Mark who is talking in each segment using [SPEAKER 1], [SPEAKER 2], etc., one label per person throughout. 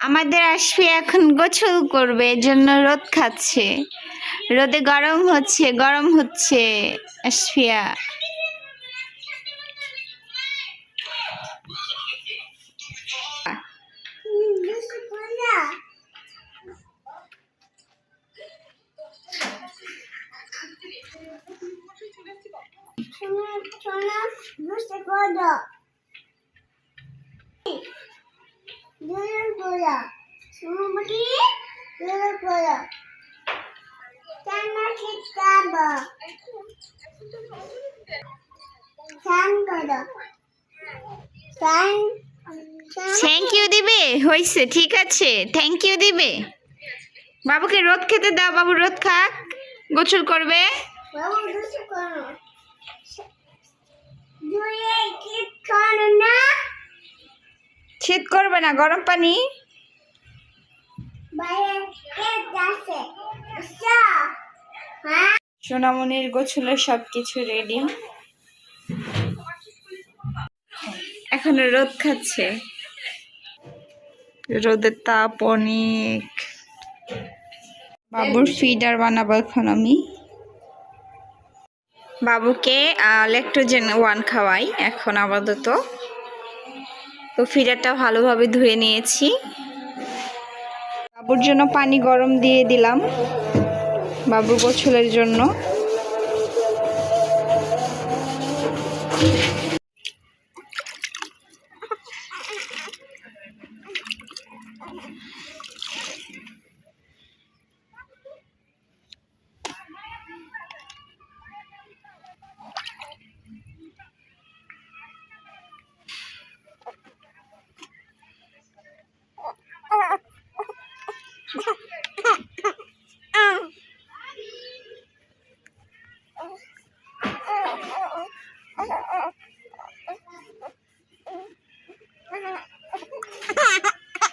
[SPEAKER 1] আমাদের আসফি এখন গোসল করবে জন্য রোদ খাচ্ছে। রোদে গরম হচ্ছে গরম হচ্ছে আসফিয়া থ্যাংক ইউ দিবে? হয়েছে ঠিক আছে। থ্যাংক ইউ দিবে। বাবুকে রোদ খেতে দাও বাবু রোদ খাক। গোসল করবে। শীত করবে না, গরম পানি? সোনামনির গোছলের সব কিছু রেডি এখন রোদ খাচ্ছে। রোদের তাপ অনেক। বাবুর ফিডার বানাবো এখন আমি। বাবুকে লেকটোজেন ওয়ান খাওয়াই এখন আপাতত। তো ফিডারটা ভালোভাবে ধুয়ে নিয়েছি। বাবুর জন্য পানি গরম দিয়ে দিলাম বাবুর গোছলের জন্য।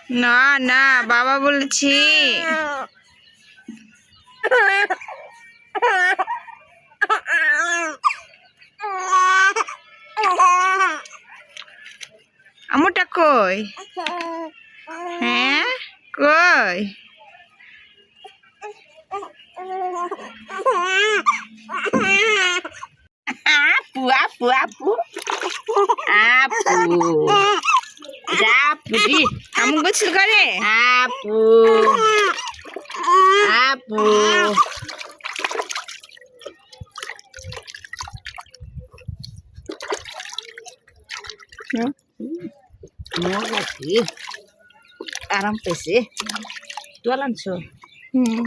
[SPEAKER 1] না না বাবা বলেছি। আমুটা কই? হ্যাঁ কই? আপু আপু আপু। আপু আপু দি আমু গোসল করে আপু আপু
[SPEAKER 2] মজা কি আরাম পেয়েছে তোল আনছো
[SPEAKER 1] হুম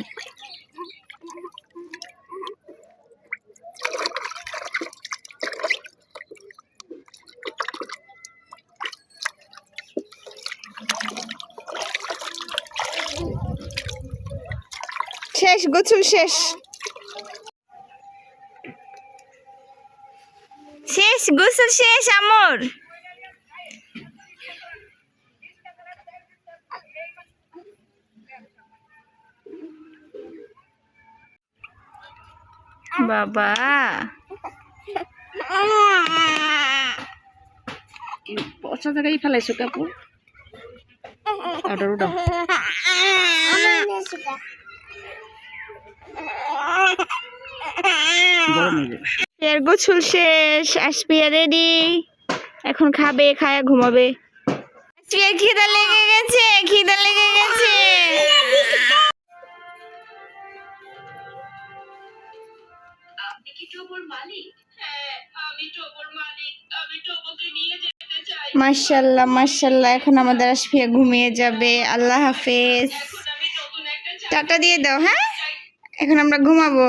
[SPEAKER 1] শেষ গোছল শেষ। শেষ গোসল শেষ আমর। বাবা।
[SPEAKER 2] পচা জায়গায় ফেলাইছো কাপড়? অর্ডার উঠাও
[SPEAKER 1] এর গোছল শেষ আসপিয়া রেডি এখন খাবে খায়া ঘুমাবে। আসপিয়া খিদা লেগে গেছে খিদা লেগে গেছে। মাশাল্লাহ মাশাল্লাহ এখন আমাদের আসপিয়া ঘুমিয়ে যাবে। আল্লাহ হাফেজ। টাটা দিয়ে দাও হ্যাঁ? এখন আমরা ঘুমাবো।